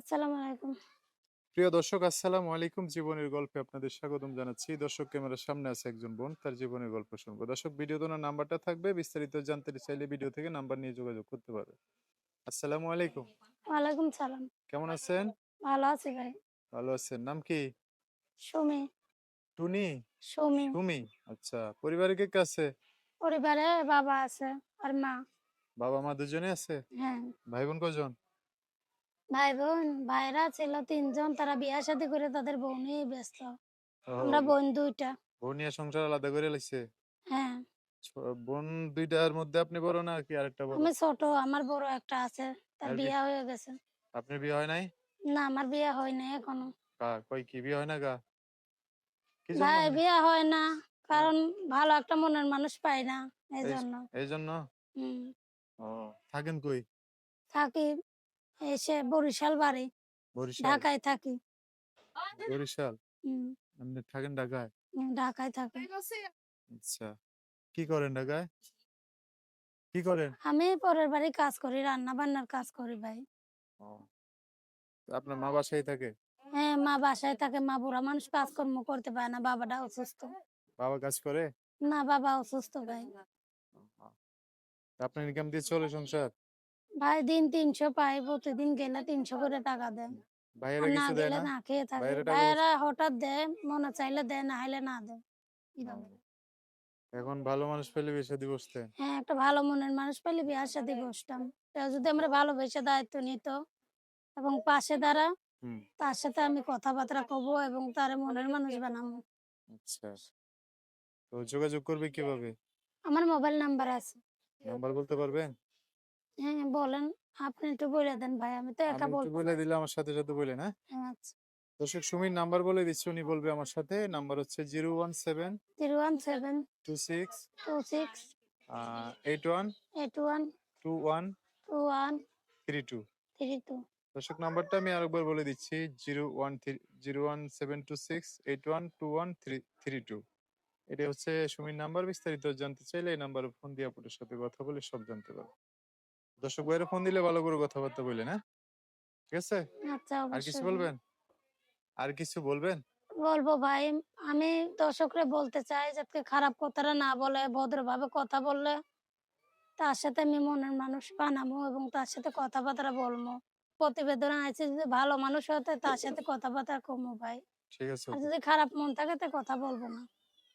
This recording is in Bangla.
আসসালামু আলাইকুম। প্রিয় দর্শক আসসালামু আলাইকুম। জীবনের গল্পে আপনাদের স্বাগতম জানাচ্ছি। দর্শক ক্যামেরার সামনে আছে একজন বোন তার জীবনের গল্প শুনব। দর্শক নাম্বারটা থাকবে। বিস্তারিত জানতে চাইলে ভিডিও থেকে নাম্বার নিয়ে যোগাযোগ করতে পারবে আসসালামু আলাইকুম। ওয়ালাইকুম সালাম। কেমন আছেন? ভালো আছি ভাই। ভালো আছেন। নাম কি? সুমি। টুনি? সুমি। তুমি আচ্ছা পরিবারে কে কে আছে? পরিবারে বাবা আছে আর মা। বাবা মা দুজনে আছে? হ্যাঁ। ভাই বোন কজন? ভাই বোন ভাইরা ছিল তিনজন তারা বিয়া শাদী করে তাদের বউ নিয়ে ব্যস্ত। আমরা বোন দুইটা। বোন নিয়ে সংসার আলাদা করে লাগছে হ্যাঁ। বোন দুইটার মধ্যে আপনি বড় না কি আরেকটা বড়? আমি ছোট আমার বড় একটা আছে তার বিয়া হয়ে গেছে। আপনার বিয়ে হয় নাই? না আমার বিয়া হয় নাই এখনও। কা কই কি বিয়ে হয় না গা? ভাই? বিয়া হয় না কারণ ভালো একটা মনের মানুষ পাই না এই জন্য এই জন্য হম। ও থাকেন কই? থাকি এসে বরিশাল বাড়ি বরিশাল? ঢাকায় থাকি। বরিশাল? আপনি থাকেন ঢাকায়? ঢাকায় থাকি। আচ্ছা। কি করেন ঢাকায়? কি করেন? আমি পরের বাড়ি কাজ করি রান্না বান্নার কাজ করি ভাই। আপনার মা বাসায় থাকে? হ্যাঁ মা বাসায় থাকে। মা বুড়া মানুষ কাজকর্ম করতে পারে না বাবাটা অসুস্থ। বাবা কাজ করে? না বাবা অসুস্থ ভাই। আপনার ইনকাম দিয়ে চলে সংসার? ভাই দিন তিনশো পাই প্রতিদিন গেলে তিনশো করে টাকা ভাইয়েরা না কিছু দেয় গেলে না? না খেয়ে থাকে। টাকা ভাইয়েরা হঠাৎ দেয় মনে চাইলে দেয় না হলে না দেয়। এখন ভালো মানুষ পেলে বেশি দি বসতে হ্যাঁ একটা ভালো মনের মানুষ পেলে বিয়ার সাথে বসতাম। কেউ যদি আমরা ভালোবেসে দায়িত্ব নিত এবং পাশে দাঁড়া হুম। তার সাথে আমি কথাবার্তা কব এবং তার মনের মানুষ বানাবো। আচ্ছা। তো যোগাযোগ করবে কীভাবে? আমার মোবাইল নাম্বার আছে। নাম্বার বলতে পারবেন? হ্যাঁ বলেন। আপনি একটু বলে দেন ভাই আমি তো একা বলব বলে দিলে আমার সাথে সাথে না আচ্ছা। দর্শক সুমির নাম্বার বলে দিচ্ছি উনি বলবে আমার সাথে। নাম্বার হচ্ছে zero one seven zero one seven two six two six eight one eight one two one two one three two. Three two. দর্শক নাম্বারটা আমি আরেকবার বলে দিচ্ছি zero one three zero one seven two six eight one two one three three two. এটা হচ্ছে সুমির নাম্বার বিস্তারিত জানতে চাইলে এই নাম্বারে ফোন দিয়ে আপনার সাথে কথা বলে সব জানতে পারবে দর্শক ভাইয়ের ফোন দিলে ভালো করে কথাবার্তা বলে না ঠিক আছে? আচ্ছা আর কিছু বলবেন? আর কিছু বলবেন? বলব ভাই আমি দর্শকরে বলতে চাই যাতে খারাপ কথাটা না বলে ভদ্রভাবে কথা বললে তার সাথে আমি মনের মানুষ বানাবো এবং তার সাথে কথাবার্তা বলব। প্রতিবেদন আছে যদি ভালো মানুষ হতে তার সাথে কথাবার্তা কমো ভাই। ঠিক আছে আর যদি খারাপ মন থাকে তো কথা বলব না।